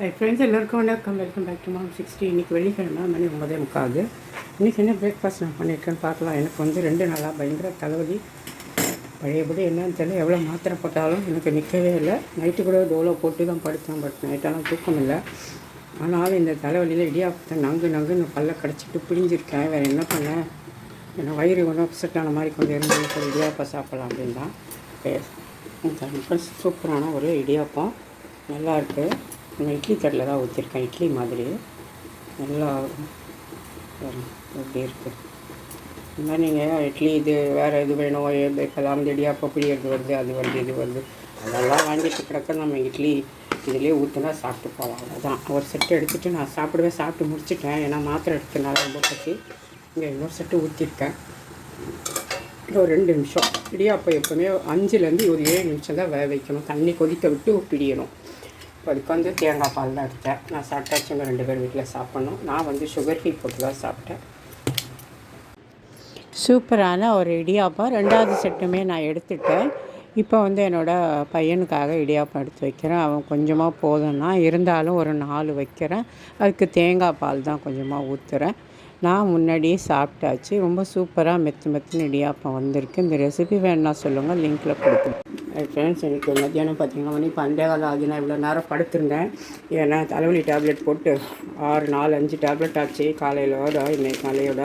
High friends எல்லாருக்கும் வணக்கம். Welcome back to mom sixty இன்றைக்கி வெள்ளிக்கிழமை மணி ஒன்பதே முக்காது இன்றைக்கி என்ன பிரேக்ஃபாஸ்ட் நான் பண்ணியிருக்கேன்னு பார்க்கலாம். எனக்கு வந்து ரெண்டு நாளாக பயங்கர தலைவலி. பழையபடி என்னன்னு தெரியல. எவ்வளோ மாத்திரை போட்டாலும் எனக்கு நிற்கவே இல்லை. நைட்டு கூட டோலோ போட்டு தான் படுத்தேன் பட் நைட்டெல்லாம் தூக்கம் இல்லை. ஆனாலும் இந்த தலைவலியில் இடியாப்பத்தை நங்கு நங்குன்னு பல்ல கடிச்சிட்டு பிடிஞ்சிருக்கேன் வேறு என்ன பண்ணேன் ஏன்னா வயிறு ஒன்றும் அப்செட் ஆன மாதிரி கொஞ்சம் இருந்தாலும் இடியாப்பம் சாப்பிட்லாம் அப்படின்னு தான் சூப்பரான ஒரு இடியாப்பம். நல்லாயிருக்கு நான் இட்லி தட்டில் தான் ஊற்றிருக்கேன். இட்லி மாதிரி. நல்லா எப்படி இருக்குது இந்த மாதிரி நீங்கள் இட்லி இது வேறு இது வேணும் இப்போலாம் இடியாப்பம் பிடிக்கிறது வருது அது வருது இது வருது. அதெல்லாம் வாங்கிட்டு கிடக்க நம்ம இட்லி இதிலே ஊற்றினா சாப்பிட்டு போகலாம். அவ்வளோதான் ஒரு செட்டு எடுத்துகிட்டு நான் சாப்பிடவே சாப்பிட்டு முடிச்சிட்டேன். ஏன்னா மாத்திரை எடுத்தனால ரொம்ப பற்றி இங்கே இன்னொரு செட்டு ஊற்றிருக்கேன் ஒரு ரெண்டு நிமிஷம். இடியாப்பம் எப்போவுமே அஞ்சுலேருந்து ஒரு ஏழு நிமிஷம் தான் வேக வைக்கணும். தண்ணி கொதிக்க விட்டு பிடியணும். இப்போ அதுக்கு வந்து தேங்காய் பால் தான் எடுத்தேன். நான் சாப்பிட்டாச்சு ரெண்டு பேர் வீட்டில் சாப்பிட்ணும். நான் வந்து சுகர் ஃப்ரீ போட்டு தான் சாப்பிட்டேன். சூப்பரான ஒரு இடியாப்பம். ரெண்டாவது செட்டுமே நான் எடுத்துட்டேன். இப்போ வந்து என்னோடய பையனுக்காக இடியாப்பம் எடுத்து வைக்கிறேன். அவன் கொஞ்சமாக போதும்னா இருந்தாலும் ஒரு நாலு வைக்கிறேன். அதுக்கு தேங்காய் பால் தான் கொஞ்சமாக ஊற்றுறேன் நான் முன்னாடியே சாப்பிட்டாச்சு. ரொம்ப சூப்பராக மெத்து மெத்துன்னு இடியாப்பம் வந்திருக்கு. இந்த ரெசிபி வேணால் சொல்லுங்கள் லிங்க்கில் கொடுக்குறேன். ஃப்ரெண்ட்ஸ் எனக்கு மத்தியானம் பார்த்தீங்கன்னா மணி பந்தே காலம் ஆகி நான் இவ்வளோ நேரம் படுத்திருந்தேன். ஏன்னா தலைவலி டேப்லெட் போட்டு ஆறு நாலு அஞ்சு டேப்லெட் ஆச்சு. காலையிலோட இன்னைக்கு காலையோட.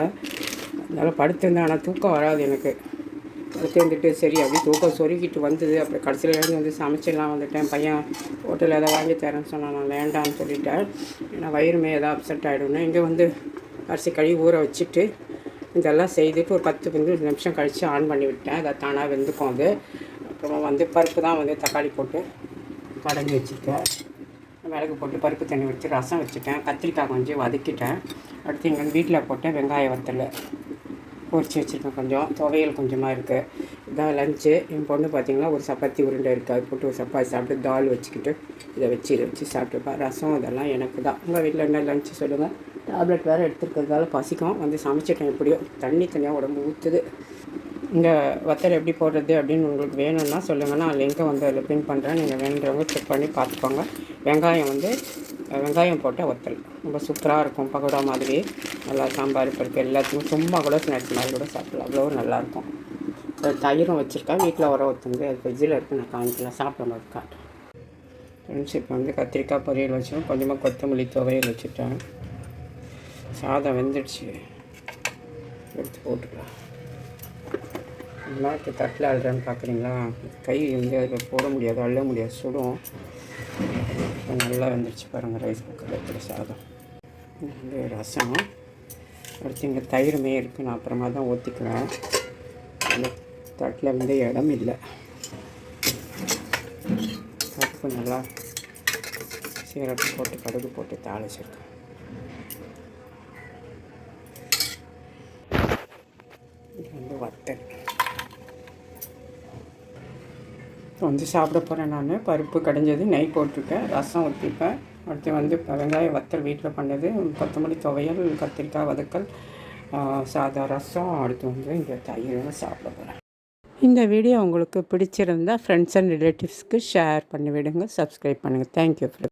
அதனால் படுத்திருந்தேன் ஆனால் தூக்கம் வராது எனக்கு. படுத்திருந்துட்டு சரி அப்படி தூக்கம் சொருகிட்டு வந்தது. அப்புறம் கடைசியில் எழுந்து வந்து சமைச்சிடலாம் வந்துட்டேன். பையன் ஹோட்டலில் எதாவது வாங்கி தரேன்னு சொன்னான். நான் வேண்டாம்னு சொல்லிட்டேன். ஏன்னா வயிறுமே எதாவது அப்செட் ஆகிடும்னு இங்கே வந்து அரிசி கழுவி ஊற வச்சுட்டு இதெல்லாம் செய்துட்டு ஒரு பத்து பதினஞ்சு நிமிஷம் கழித்து ஆன் பண்ணி விட்டேன். அதை தானாக வெந்துக்கும் அது. அப்புறமா வந்து பருப்பு தான் வந்து தக்காளி போட்டு கடைஞ்சி வச்சுட்டேன். மிளகு போட்டு பருப்பு தண்ணி வச்சு ரசம் வச்சுட்டேன். கத்திரிக்காய் கொஞ்சம் வதக்கிட்டேன். அடுத்து எங்கள் வீட்டில் போட்டேன் வெங்காய வத்தல் பொறிச்சு வச்சுருக்கேன் கொஞ்சம். துவையல் கொஞ்சமாக இருக்குது இதான் லஞ்சு என் பொண்ணு பார்த்தீங்கன்னா ஒரு சப்பாத்தி உருண்டை இருக்குது அது போட்டு ஒரு சப்பாத்தி சாப்பிட்டு தால் வச்சுக்கிட்டு இதை வச்சு இதை வச்சு சாப்பிட்டுப்பா. ரசம் இதெல்லாம் எனக்கு தான். உங்கள் வீட்டில் என்ன லஞ்சு சொல்லுங்கள் டேப்லெட் வேறு எடுத்துருக்கிறதால பசிக்கும். வந்து சமைச்சிட்டேன் எப்படியோ. தண்ணி தனியாக உடம்பு ஊற்றுது இந்த வத்தல் எப்படி போடுறது அப்படின்னு உங்களுக்கு வேணும்னா சொல்லுங்கள் நான் லிங்கை வந்து அதில் பின் பண்ணுறேன் நீங்கள் வேணுன்றவங்க செக் பண்ணி பார்த்துக்கோங்க. வெங்காயம் வந்து வெங்காயம் போட்டால் வத்தல். ரொம்ப சூப்பராக இருக்கும். பகோடா மாதிரி. நல்லா சாம்பார் பருப்பு எல்லாத்துக்கும். சும்மா கூட ஸ்நாக்ஸ் மாதிரி கூட சாப்பிடலாம். அவ்வளோ நல்லாயிருக்கும் தயிரும் வச்சுருக்கேன். வீட்டில் உரம் ஊற்றுந்து அது ஃப்ரிட்ஜில் இருக்குது நான் காமிக்கலாம் சாப்பிடும் போது காட்டுறேன் ஃப்ரெண்ட்ஸ் இப்போ வந்து கத்திரிக்காய் பொரியல் வச்சோம். கொஞ்சமாக கொத்தமல்லி துவையல் வச்சுட்டேன். சாதம் வெந்துடுச்சு. எடுத்து போட்டுக்கலாம். நாட்டு தட்டில் அழுறேன்னு பார்க்குறீங்களா? கை வந்து அதில் போட முடியாது அள்ள முடியாது சுடும். நல்லா வெந்துருச்சு பாருங்கள் ரைஸ் குக்கரில் இருக்கிற சாதம். வந்து ரசம். அடுத்து இங்கே தயிருமே இருக்குது நான் அப்புறமா தான் ஊற்றிக்குவேன் அந்த தட்டில் வந்து இடம் இல்லை. பருப்பு நல்லா சீரகம் போட்டு கடுகு போட்டு தாளிச்சிருக்கேன். இது வந்து வத்தல். இப்போ வந்து சாப்பிட போகிறேன் நான். பருப்பு கடைஞ்சது நெய் போட்டிருக்கேன் ரசம் ஊற்றிப்பேன் அடுத்து வந்து இப்போ வெங்காய வத்தல் வீட்டில் பண்ணது கொத்தமல்லி துவையல் கத்திரிக்காய் வதக்கல் சாதா ரசம். அடுத்து வந்து இங்கே தயிர் சாப்பிட போகிறேன் இந்த வீடியோ உங்களுக்கு பிடிச்சிருந்தா ஃப்ரெண்ட்ஸ் அண்ட் ரிலேட்டிவ்ஸ்க்கு ஷேர் பண்ணி விடுங்க சப்ஸ்கிரைப் பண்ணுங்கள் தேங்க்யூ